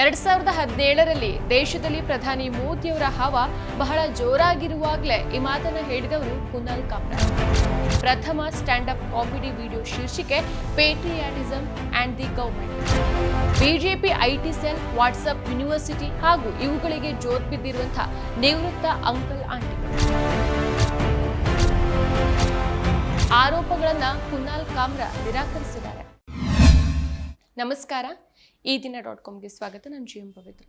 ಎರಡ್ ಸಾವಿರದ ಹದಿನೇಳರಲ್ಲಿ ದೇಶದಲ್ಲಿ ಪ್ರಧಾನಿ ಮೋದಿಯವರ ಹವ ಬಹಳ ಜೋರಾಗಿರುವಾಗಲೇ ಈ ಮಾತನ್ನ ಹೇಳಿದವರು ಕುನಾಲ್ ಕಾಮ್ರಾ ಪ್ರಥಮ ಸ್ಟ್ಯಾಂಡ್ ಅಪ್ ಕಾಮಿಡಿ ವಿಡಿಯೋ ಶೀರ್ಷಿಕೆ patriotism and the government. BJP, IT cell, WhatsApp, university ಹಾಗೂ ಇವುಗಳಿಗೆ ಜೋತ್ ಬಿದ್ದಿರುವಂತಹ ನಿವೃತ್ತ ಅಂಕಲ್ ಆಂಟಿ ಆರೋಪಗಳನ್ನ ಕುನಾಲ್ ಕಾಮ್ರಾ ನಿರಾಕರಿಸಿದ್ದಾರೆ. ನಮಸ್ಕಾರ. ಈ ದಿನ ಡಾಟ್ ಕಾಮ್ಗೆ ಸ್ವಾಗತ. ನಾನು ಜಿ ಎಂ ಪವಿತ್ರ.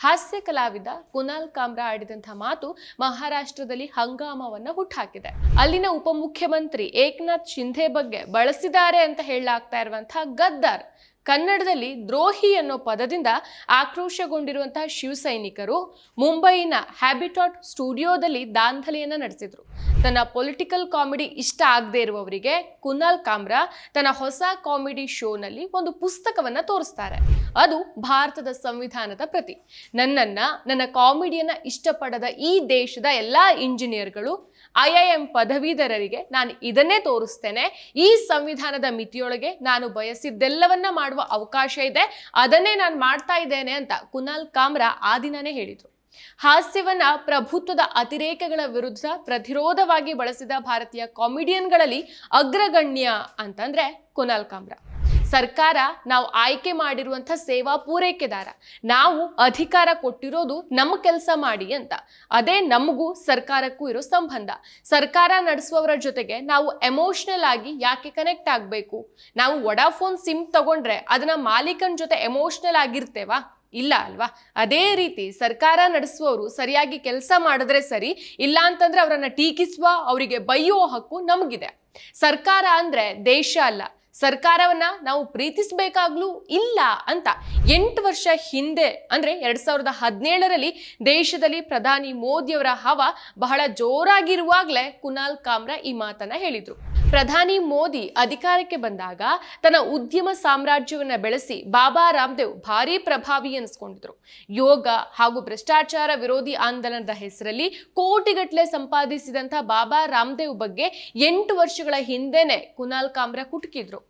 ಹಾಸ್ಯ ಕಲಾವಿದ ಕುನಾಲ್ ಕಾಮ್ರಾ ಆಡಿದಂತಹ ಮಾತು ಮಹಾರಾಷ್ಟ್ರದಲ್ಲಿ ಹಂಗಾಮವನ್ನ ಹುಟ್ಟುಹಾಕಿದೆ ಅಲ್ಲಿನ ಉಪಮುಖ್ಯಮಂತ್ರಿ ಏಕನಾಥ್ ಶಿಂಧೆ ಬಗ್ಗೆ ಬಳಸಿದ್ದಾರೆ ಅಂತ ಹೇಳಲಾಗ್ತಾ ಇರುವಂತಹ ಗದ್ದಾರ್ ಕನ್ನಡದಲ್ಲಿ ದ್ರೋಹಿ ಅನ್ನೋ ಪದದಿಂದ ಆಕ್ರೋಶಗೊಂಡಿರುವಂತಹ ಶಿವಸೈನಿಕರು ಮುಂಬೈನ ಹ್ಯಾಬಿಟಾಟ್ ಸ್ಟುಡಿಯೋದಲ್ಲಿ ದಾಂಧಲೆಯನ್ನು ನಡೆಸಿದ್ರು. ತನ್ನ ಪೊಲಿಟಿಕಲ್ ಕಾಮಿಡಿ ಇಷ್ಟ ಆಗದೆ ಇರುವವರಿಗೆ ಕುನಾಲ್ ಕಾಮ್ರಾ ತನ್ನ ಹೊಸ ಕಾಮಿಡಿ ಶೋನಲ್ಲಿ ಒಂದು ಪುಸ್ತಕವನ್ನು ತೋರಿಸ್ತಾರೆ. ಅದು ಭಾರತದ ಸಂವಿಧಾನದ ಪ್ರತಿ. ನನ್ನನ್ನ, ನನ್ನ ಕಾಮಿಡಿಯನ್ನ ಇಷ್ಟಪಡದ ಈ ದೇಶದ ಎಲ್ಲಾ ಇಂಜಿನಿಯರ್ಗಳು ಐ ಐ ಎಂ ಪದವೀಧರರಿಗೆ ನಾನು ಇದನ್ನೇ ತೋರಿಸ್ತೇನೆ. ಈ ಸಂವಿಧಾನದ ಮಿತಿಯೊಳಗೆ ನಾನು ಬಯಸಿದ್ದೆಲ್ಲವನ್ನ ಮಾಡುವ ಅವಕಾಶ ಇದೆ. ಅದನ್ನೇ ನಾನು ಮಾಡ್ತಾ ಇದ್ದೇನೆ ಅಂತ ಕುನಾಲ್ ಕಾಮ್ರಾ ಆ ದಿನನೇ ಹೇಳಿದರು. ಹಾಸ್ಯವನ್ನ ಪ್ರಭುತ್ವದ ಅತಿರೇಕಗಳ ವಿರುದ್ಧ ಪ್ರತಿರೋಧವಾಗಿ ಬಳಸಿದ ಭಾರತೀಯ ಕಾಮಿಡಿಯನ್ಗಳಲ್ಲಿ ಅಗ್ರಗಣ್ಯ ಅಂತಂದ್ರೆ ಕುನಾಲ್ ಕಾಮ್ರಾ. ಸರ್ಕಾರ ನಾವು ಆಯ್ಕೆ ಮಾಡಿರುವಂಥ ಸೇವಾ ಪೂರೈಕೆದಾರ. ನಾವು ಅಧಿಕಾರ ಕೊಟ್ಟಿರೋದು ನಮ್ಮ ಕೆಲಸ ಮಾಡಿ ಅಂತ. ಅದೇ ನಮಗೂ ಸರ್ಕಾರಕ್ಕೂ ಇರೋ ಸಂಬಂಧ. ಸರ್ಕಾರ ನಡೆಸುವವರ ಜೊತೆಗೆ ನಾವು ಎಮೋಷನಲ್ ಆಗಿ ಯಾಕೆ ಕನೆಕ್ಟ್ ಆಗಬೇಕು? ನಾವು ವಡಾಫೋನ್ ಸಿಮ್ ತಗೊಂಡ್ರೆ ಅದನ್ನ ಮಾಲೀಕನ ಜೊತೆ ಎಮೋಷನಲ್ ಆಗಿರ್ತೇವಾ? ಇಲ್ಲ ಅಲ್ವಾ? ಅದೇ ರೀತಿ ಸರ್ಕಾರ ನಡೆಸುವವರು ಸರಿಯಾಗಿ ಕೆಲಸ ಮಾಡಿದ್ರೆ ಸರಿ, ಇಲ್ಲ ಅಂತಂದ್ರೆ ಅವರನ್ನ ಟೀಕಿಸುವ, ಅವರಿಗೆ ಬೈಯೋ ಹಕ್ಕು ನಮಗಿದೆ. ಸರ್ಕಾರ ಅಂದ್ರೆ ದೇಶ ಅಲ್ಲ. ಸರ್ಕಾರವನ್ನ ನಾವು ಪ್ರೀತಿಸಬೇಕಾಗ್ಲೂ ಇಲ್ಲ ಅಂತ ಎಂಟು ವರ್ಷ ಹಿಂದೆ, ಅಂದ್ರೆ ಎರಡ್ ಸಾವಿರದ ಹದಿನೇಳರಲ್ಲಿ ದೇಶದಲ್ಲಿ ಪ್ರಧಾನಿ ಮೋದಿಯವರ ಹವ ಬಹಳ ಜೋರಾಗಿರುವಾಗಲೇ ಕುನಾಲ್ ಕಾಮ್ರಾ ಈ ಮಾತನ್ನ ಹೇಳಿದ್ರು. ಪ್ರಧಾನಿ ಮೋದಿ ಅಧಿಕಾರಕ್ಕೆ ಬಂದಾಗ ತನ್ನ ಉದ್ಯಮ ಸಾಮ್ರಾಜ್ಯವನ್ನ ಬೆಳೆಸಿ ಬಾಬಾ ರಾಮದೇವ್ ಭಾರಿ ಪ್ರಭಾವಿ ಎನಿಸ್ಕೊಂಡಿದ್ರು. ಯೋಗ ಹಾಗೂ ಭ್ರಷ್ಟಾಚಾರ ವಿರೋಧಿ ಆಂದೋಲನದ ಹೆಸರಲ್ಲಿ ಕೋಟಿಗಟ್ಟಲೆ ಸಂಪಾದಿಸಿದಂಥ ಬಾಬಾ ರಾಮದೇವ್ ಬಗ್ಗೆ ಎಂಟು ವರ್ಷಗಳ ಹಿಂದೆನೆ ಕುನಾಲ್ ಕಾಮ್ರಾ ಕುಟುಕಿದ್ರು.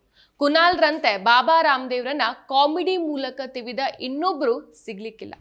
ಕುನಾಲ್ರಂತೆ ಬಾಬಾ ರಾಮದೇವ್ರನ್ನ ಕಾಮಿಡಿ ಮೂಲಕ ತಿವಿದ ಇನ್ನೊಬ್ರು ಸಿಗ್ಲಿಕ್ಕಿಲ್ಲ.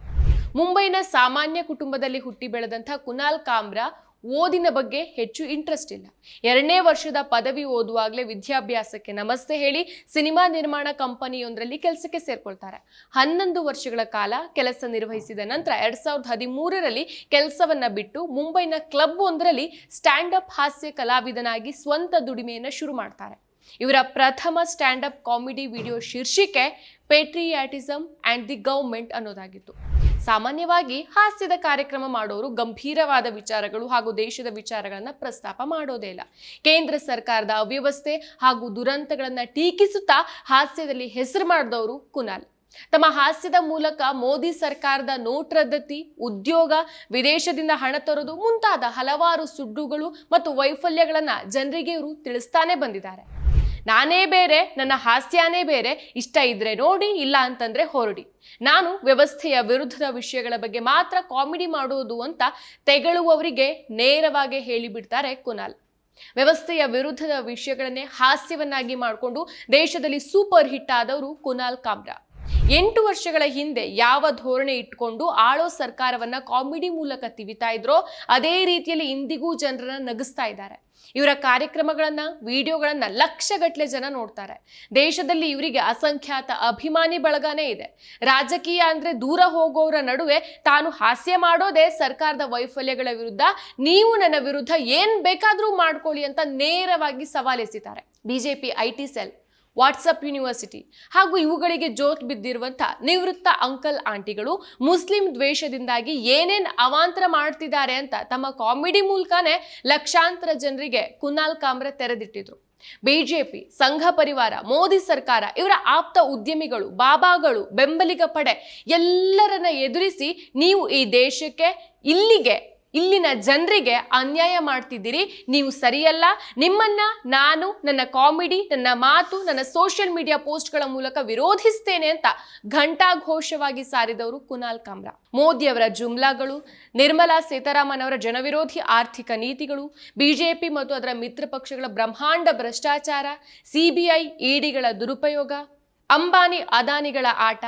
ಮುಂಬೈನ ಸಾಮಾನ್ಯ ಕುಟುಂಬದಲ್ಲಿ ಹುಟ್ಟಿ ಬೆಳೆದಂಥ ಕುನಾಲ್ ಕಾಮ್ರಾ ಓದಿನ ಬಗ್ಗೆ ಹೆಚ್ಚು ಇಂಟ್ರೆಸ್ಟ್ ಇಲ್ಲ. ಎರಡನೇ ವರ್ಷದ ಪದವಿ ಓದುವಾಗಲೇ ವಿದ್ಯಾಭ್ಯಾಸಕ್ಕೆ ನಮಸ್ತೆ ಹೇಳಿ ಸಿನಿಮಾ ನಿರ್ಮಾಣ ಕಂಪನಿಯೊಂದರಲ್ಲಿ ಕೆಲಸಕ್ಕೆ ಸೇರ್ಕೊಳ್ತಾರೆ. ಹನ್ನೊಂದು ವರ್ಷಗಳ ಕಾಲ ಕೆಲಸ ನಿರ್ವಹಿಸಿದ ನಂತರ ಎರಡ್ ಸಾವಿರದ ಹದಿಮೂರರಲ್ಲಿ ಕೆಲಸವನ್ನ ಬಿಟ್ಟು ಮುಂಬೈನ ಕ್ಲಬ್ ಒಂದರಲ್ಲಿ ಸ್ಟ್ಯಾಂಡ್ ಅಪ್ ಹಾಸ್ಯ ಕಲಾವಿದನಾಗಿ ಸ್ವಂತ ದುಡಿಮೆಯನ್ನು ಶುರು ಮಾಡ್ತಾರೆ. ಇವರ ಪ್ರಥಮ ಸ್ಟ್ಯಾಂಡ್ ಅಪ್ ಕಾಮಿಡಿ ವಿಡಿಯೋ ಶೀರ್ಷಿಕೆ ಪೇಟ್ರಿಯಾಟಿಸಮ್ ಆ್ಯಂಡ್ ದಿ ಗೌರ್ಮೆಂಟ್ ಅನ್ನೋದಾಗಿತ್ತು. ಸಾಮಾನ್ಯವಾಗಿ ಹಾಸ್ಯದ ಕಾರ್ಯಕ್ರಮ ಮಾಡೋರು ಗಂಭೀರವಾದ ವಿಚಾರಗಳು ಹಾಗೂ ದೇಶದ ವಿಚಾರಗಳನ್ನು ಪ್ರಸ್ತಾಪ ಮಾಡೋದೇ ಇಲ್ಲ. ಕೇಂದ್ರ ಸರ್ಕಾರದ ಅವ್ಯವಸ್ಥೆ ಹಾಗೂ ದುರಂತಗಳನ್ನು ಟೀಕಿಸುತ್ತಾ ಹಾಸ್ಯದಲ್ಲಿ ಹೆಸರು ಮಾಡಿದವರು ಕುನಾಲ್. ತಮ್ಮ ಹಾಸ್ಯದ ಮೂಲಕ ಮೋದಿ ಸರ್ಕಾರದ ನೋಟ್ ರದ್ದತಿ ಉದ್ಯೋಗ, ವಿದೇಶದಿಂದ ಹಣ ತರೋದು ಮುಂತಾದ ಹಲವಾರು ಸುಡ್ಡುಗಳು ಮತ್ತು ವೈಫಲ್ಯಗಳನ್ನು ಜನರಿಗೆ ಇವರು ತಿಳಿಸ್ತಾನೆ ಬಂದಿದ್ದಾರೆ. ನಾನೇ ಬೇರೆ, ನನ್ನ ಹಾಸ್ಯನೇ ಬೇರೆ, ಇಷ್ಟ ಇದ್ರೆ ನೋಡಿ, ಇಲ್ಲ ಅಂತಂದ್ರೆ ಹೊರಡಿ. ನಾನು ವ್ಯವಸ್ಥೆಯ ವಿರುದ್ಧದ ವಿಷಯಗಳ ಬಗ್ಗೆ ಮಾತ್ರ ಕಾಮಿಡಿ ಮಾಡುವುದು ಅಂತ ತೆಗಳುವವರಿಗೆ ನೇರವಾಗಿ ಹೇಳಿಬಿಡ್ತಾರೆ ಕುನಾಲ್. ವ್ಯವಸ್ಥೆಯ ವಿರುದ್ಧದ ವಿಷಯಗಳನ್ನೇ ಹಾಸ್ಯವನ್ನಾಗಿ ಮಾಡಿಕೊಂಡು ದೇಶದಲ್ಲಿ ಸೂಪರ್ ಹಿಟ್ ಆದವರು ಕುನಾಲ್ ಕಾಮ್ರಾ. ಎಂಟು ವರ್ಷಗಳ ಹಿಂದೆ ಯಾವ ಧೋರಣೆ ಇಟ್ಕೊಂಡು ಆಳೋ ಸರ್ಕಾರವನ್ನ ಕಾಮಿಡಿ ಮೂಲಕ ತಿವಿತಾ ಇದ್ರೋ, ಅದೇ ರೀತಿಯಲ್ಲಿ ಇಂದಿಗೂ ಜನರನ್ನ ನಗಿಸ್ತಾ ಇದ್ದಾರೆ. ಇವರ ಕಾರ್ಯಕ್ರಮಗಳನ್ನ, ವಿಡಿಯೋಗಳನ್ನ ಲಕ್ಷಗಟ್ಟಲೆ ಜನ ನೋಡ್ತಾರೆ. ದೇಶದಲ್ಲಿ ಇವರಿಗೆ ಅಸಂಖ್ಯಾತ ಅಭಿಮಾನಿ ಬಳಗನೇ ಇದೆ. ರಾಜಕೀಯ ಅಂದ್ರೆ ದೂರ ಹೋಗೋರ ನಡುವೆ ತಾನು ಹಾಸ್ಯ ಮಾಡೋದೇ ಸರ್ಕಾರದ ವೈಫಲ್ಯಗಳ ವಿರುದ್ಧ, ನೀವು ನನ್ನ ವಿರುದ್ಧ ಏನ್ ಬೇಕಾದ್ರೂ ಮಾಡ್ಕೊಳ್ಳಿ ಅಂತ ನೇರವಾಗಿ ಸವಾಲೆಸಿದ್ದಾರೆ. BJP IT cell. WhatsApp university ಹಾಗೂ ಇವುಗಳಿಗೆ ಜೋತ್ ಬಿದ್ದಿರುವಂಥ ನಿವೃತ್ತ ಅಂಕಲ್ ಆಂಟಿಗಳು ಮುಸ್ಲಿಂ ದ್ವೇಷದಿಂದಾಗಿ ಏನೇನು ಅವಾಂತರ ಮಾಡ್ತಿದ್ದಾರೆ ಅಂತ ತಮ್ಮ ಕಾಮಿಡಿ ಮೂಲಕನೇ ಲಕ್ಷಾಂತರ ಜನರಿಗೆ ಕುನಾಲ್ ಕಾಮ್ರೆ ತೆರೆದಿಟ್ಟಿದ್ರು. ಬಿಜೆಪಿ, ಸಂಘ ಪರಿವಾರ, ಮೋದಿ ಸರ್ಕಾರ ಇವರ ಆಪ್ತ ಉದ್ಯಮಿಗಳು, ಬಾಬಾಗಳು, ಬೆಂಬಲಿಗ ಪಡೆ ಎಲ್ಲರನ್ನ ಎದುರಿಸಿ ನೀವು ಈ ದೇಶಕ್ಕೆ ಇಲ್ಲಿಗೆ ಇಲ್ಲಿನ ಜನರಿಗೆ ಅನ್ಯಾಯ ಮಾಡ್ತಿದ್ದೀರಿ, ನೀವು ಸರಿಯಲ್ಲ. ನಿಮ್ಮನ್ನ ನಾನು, ನನ್ನ ಕಾಮಿಡಿ, ನನ್ನ ಮಾತು, ನನ್ನ ಸೋಷಿಯಲ್ ಮೀಡಿಯಾ ಪೋಸ್ಟ್ಗಳ ಮೂಲಕ ವಿರೋಧಿಸ್ತೇನೆ ಅಂತ ಘಂಟಾಘೋಷವಾಗಿ ಸಾರಿದವರು ಕುನಾಲ್ ಕಾಮ್ರಾ. ಮೋದಿಯವರ ಜುಮ್ಲಾಗಳು, ನಿರ್ಮಲಾ ಸೀತಾರಾಮನ್ ಅವರ ಜನವಿರೋಧಿ ಆರ್ಥಿಕ ನೀತಿಗಳು, ಬಿಜೆಪಿ ಮತ್ತು ಅದರ ಮಿತ್ರ ಪಕ್ಷಗಳ ಬ್ರಹ್ಮಾಂಡ ಭ್ರಷ್ಟಾಚಾರ ಸಿಬಿಐ ಇಡಿಗಳ ದುರುಪಯೋಗ, ಅಂಬಾನಿ, ಅದಾನಿಗಳ ಆಟ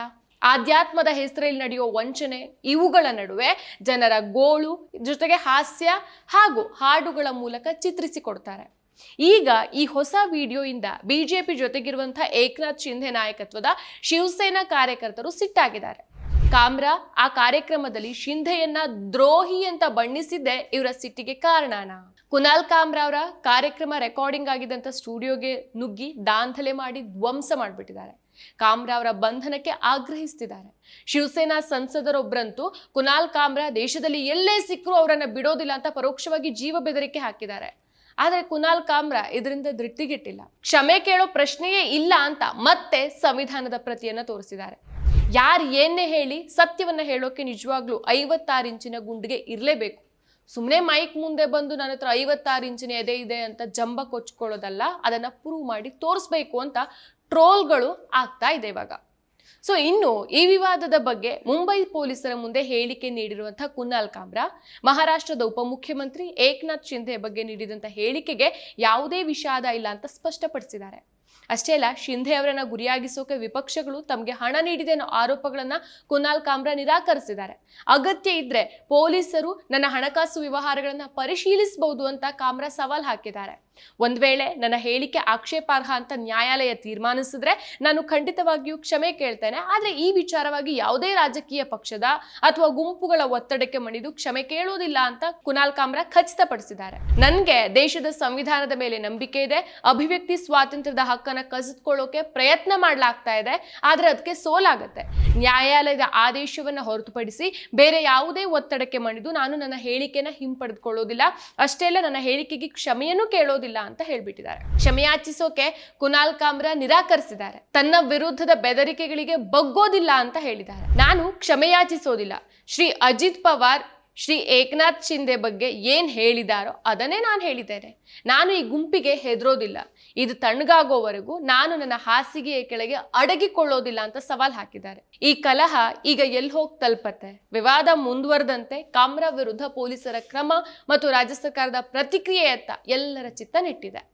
ಆಧ್ಯಾತ್ಮದ ಹೆಸರಲ್ಲಿ ನಡೆಯುವ ವಂಚನೆ, ಇವುಗಳ ನಡುವೆ ಜನರ ಗೋಳು ಜೊತೆಗೆ ಹಾಸ್ಯ ಹಾಗೂ ಹಾಡುಗಳ ಮೂಲಕ ಚಿತ್ರಿಸಿಕೊಡ್ತಾರೆ. ಈಗ ಈ ಹೊಸ ವಿಡಿಯೋಯಿಂದ ಬಿಜೆಪಿ ಜೊತೆಗಿರುವಂತಹ ಏಕನಾಥ್ ಶಿಂಧೆ ನಾಯಕತ್ವದ ಶಿವಸೇನಾ ಕಾರ್ಯಕರ್ತರು ಸಿಟ್ಟಾಗಿದ್ದಾರೆ. ಕಾಮ್ರಾ, ಆ ಕಾರ್ಯಕ್ರಮದಲ್ಲಿ ಶಿಂಧೆಯನ್ನ ದ್ರೋಹಿ ಅಂತ ಬಣ್ಣಿಸಿದ್ದೆ ಇವರ ಸಿಟ್ಟಿಗೆ ಕಾರಣನಾ? ಕುನಾಲ್ ಕಾಮ್ರಾ ಕಾರ್ಯಕ್ರಮ ರೆಕಾರ್ಡಿಂಗ್ ಆಗಿದ್ದಂಥ ಸ್ಟುಡಿಯೋಗೆ ನುಗ್ಗಿ ದಾಂಧಲೆ ಮಾಡಿ ಧ್ವಂಸ ಮಾಡಿಬಿಟ್ಟಿದ್ದಾರೆ. ಕಾಮ್ರಾ ಅವರ ಬಂಧನಕ್ಕೆ ಆಗ್ರಹಿಸ್ತಿದ್ದಾರೆ. ಶಿವಸೇನಾ ಸಂಸದರೊಬ್ಬರಂತೂ ಕುನಾಲ್ ಕಾಮ್ರಾ ದೇಶದಲ್ಲಿ ಎಲ್ಲೇ ಸಿಕ್ಕರೂ ಅವರನ್ನು ಬಿಡೋದಿಲ್ಲ ಅಂತ ಪರೋಕ್ಷವಾಗಿ ಜೀವ ಬೆದರಿಕೆ ಹಾಕಿದ್ದಾರೆ. ಆದರೆ ಕುನಾಲ್ ಕಾಮ್ರಾ ಇದರಿಂದ ಧೃತಿಗೆಟ್ಟಿಲ್ಲ ಕ್ಷಮೆ ಕೇಳೋ ಪ್ರಶ್ನೆಯೇ ಇಲ್ಲ ಅಂತ ಮತ್ತೆ ಸಂವಿಧಾನದ ಪ್ರತಿಯನ್ನ ತೋರಿಸಿದ್ದಾರೆ. ಯಾರು ಏನೇ ಹೇಳಿ ಸತ್ಯವನ್ನ ಹೇಳೋಕೆ ನಿಜವಾಗ್ಲೂ ಐವತ್ತಾರು ಇಂಚಿನ ಗುಂಡಿಗೆ ಇರಲೇಬೇಕು. ಸುಮ್ಮನೆ ಮೈಕ್ ಮುಂದೆ ಬಂದು ನನ್ನ ಹತ್ರ ಐವತ್ತಾರು ಇಂಚಿನ ಎದೆ ಇದೆ ಅಂತ ಜಂಬ ಕೊಚ್ಕೊಳ್ಳೋದಲ್ಲ, ಅದನ್ನ ಪ್ರೂವ್ ಮಾಡಿ ತೋರಿಸ್ಬೇಕು ಅಂತ ಟ್ರೋಲ್ಗಳು ಆಗ್ತಾ ಇದೆ ಇವಾಗ. ಸೊ ಇನ್ನು ಈ ವಿವಾದದ ಬಗ್ಗೆ ಮುಂಬೈ ಪೊಲೀಸರ ಮುಂದೆ ಹೇಳಿಕೆ ನೀಡಿರುವಂತಹ ಕುನಾಲ್ ಕಾಮ್ರಾ, ಮಹಾರಾಷ್ಟ್ರದ ಉಪಮುಖ್ಯಮಂತ್ರಿ ಏಕನಾಥ್ ಶಿಂಧೆ ಬಗ್ಗೆ ನೀಡಿದಂತಹ ಹೇಳಿಕೆಗೆ ಯಾವುದೇ ವಿಷಾದ ಇಲ್ಲ ಅಂತ ಸ್ಪಷ್ಟಪಡಿಸಿದ್ದಾರೆ. ಅಷ್ಟೇ ಅಲ್ಲ, ಶಿಂಧೆ ಅವರನ್ನ ಗುರಿಯಾಗಿಸೋಕೆ ವಿಪಕ್ಷಗಳು ತಮಗೆ ಹಣ ನೀಡಿದೆ ಅನ್ನೋ ಆರೋಪಗಳನ್ನ ಕುನಾಲ್ ಕಾಮ್ರಾ ನಿರಾಕರಿಸಿದ್ದಾರೆ. ಅಗತ್ಯ ಇದ್ರೆ ಪೊಲೀಸರು ನನ್ನ ಹಣಕಾಸು ವ್ಯವಹಾರಗಳನ್ನ ಪರಿಶೀಲಿಸಬಹುದು ಅಂತ ಕಾಮ್ರಾ ಸವಾಲ್ ಹಾಕಿದ್ದಾರೆ. ಒಂದ್ ವೇಳೆ ನನ್ನ ಹೇಳಿಕೆ ಆಕ್ಷೇಪಾರ್ಹ ಅಂತ ನ್ಯಾಯಾಲಯ ತೀರ್ಮಾನಿಸಿದ್ರೆ ನಾನು ಖಂಡಿತವಾಗಿಯೂ ಕ್ಷಮೆ ಕೇಳ್ತೇನೆ. ಆದ್ರೆ ಈ ವಿಚಾರವಾಗಿ ಯಾವುದೇ ರಾಜಕೀಯ ಪಕ್ಷದ ಅಥವಾ ಗುಂಪುಗಳ ಒತ್ತಡಕ್ಕೆ ಮಣಿದು ಕ್ಷಮೆ ಕೇಳೋದಿಲ್ಲ ಅಂತ ಕುನಾಲ್ ಕಾಮ್ರಾ ಖಚಿತಪಡಿಸಿದ್ದಾರೆ. ನನಗೆ ದೇಶದ ಸಂವಿಧಾನದ ಮೇಲೆ ನಂಬಿಕೆ ಇದೆ, ಅಭಿವ್ಯಕ್ತಿ ಸ್ವಾತಂತ್ರ್ಯದ ಹಕ್ಕನ್ನ ಕಸಿದುಕೊಳ್ಳೋಕೆ ಪ್ರಯತ್ನ ಮಾಡಲಾಗ್ತಾ ಇದೆ, ಆದ್ರೆ ಅದಕ್ಕೆ ಸೋಲಾಗುತ್ತೆ. ನ್ಯಾಯಾಲಯದ ಆದೇಶವನ್ನ ಹೊರತುಪಡಿಸಿ ಬೇರೆ ಯಾವುದೇ ಒತ್ತಡಕ್ಕೆ ಮಣಿದು ನಾನು ನನ್ನ ಹೇಳಿಕೆನ ಹಿಂಪಡೆದುಕೊಳ್ಳೋದಿಲ್ಲ. ಅಷ್ಟೇ ಅಲ್ಲ, ನನ್ನ ಹೇಳಿಕೆಗೆ ಕ್ಷಮೆಯನ್ನು ಕೇಳೋದಿಲ್ಲ. ಅಂತ ಹೇಳ್ಬಿಟ್ಟಿದ್ದಾರೆ. ಕ್ಷಮೆಯಾಚಿಸೋಕೆ ಕುನಾಲ್ ಕಾಮ್ರಾ ನಿರಾಕರಿಸಿದ್ದಾರೆ. ತನ್ನ ವಿರುದ್ಧದ ಬೆದರಿಕೆಗಳಿಗೆ ಬಗ್ಗೋದಿಲ್ಲ ಅಂತ ಹೇಳಿದ್ದಾರೆ. ನಾನು ಕ್ಷಮೆಯಾಚಿಸೋದಿಲ್ಲ. ಶ್ರೀ ಅಜಿತ್ ಪವಾರ್ ಶ್ರೀ ಏಕನಾಥ್ ಶಿಂದೆ ಬಗ್ಗೆ ಏನು ಹೇಳಿದಾರೋ ಅದನ್ನೇ ನಾನು ಹೇಳಿದ್ದೇನೆ. ನಾನು ಈ ಗುಂಪಿಗೆ ಹೆದರೋದಿಲ್ಲ. ಇದು ತಣ್ಣಗಾಗೋವರೆಗೂ ನಾನು ನನ್ನ ಹಾಸಿಗೆಯ ಕೆಳಗೆ ಅಡಗಿಕೊಳ್ಳೋದಿಲ್ಲ ಅಂತ ಸವಾಲ್ ಹಾಕಿದ್ದಾರೆ. ಈ ಕಲಹ ಈಗ ಎಲ್ಲಿ ಹೋಗಿ ತಲುಪತ್ತೆ ವಿವಾದ ಮುಂದುವರೆದಂತೆ ಕಾಮ್ರಾ ವಿರುದ್ಧ ಪೊಲೀಸರ ಕ್ರಮ ಮತ್ತು ರಾಜ್ಯ ಸರ್ಕಾರದ ಪ್ರತಿಕ್ರಿಯೆಯತ್ತ ಎಲ್ಲರ ಚಿತ್ತ ನೆಟ್ಟಿದೆ.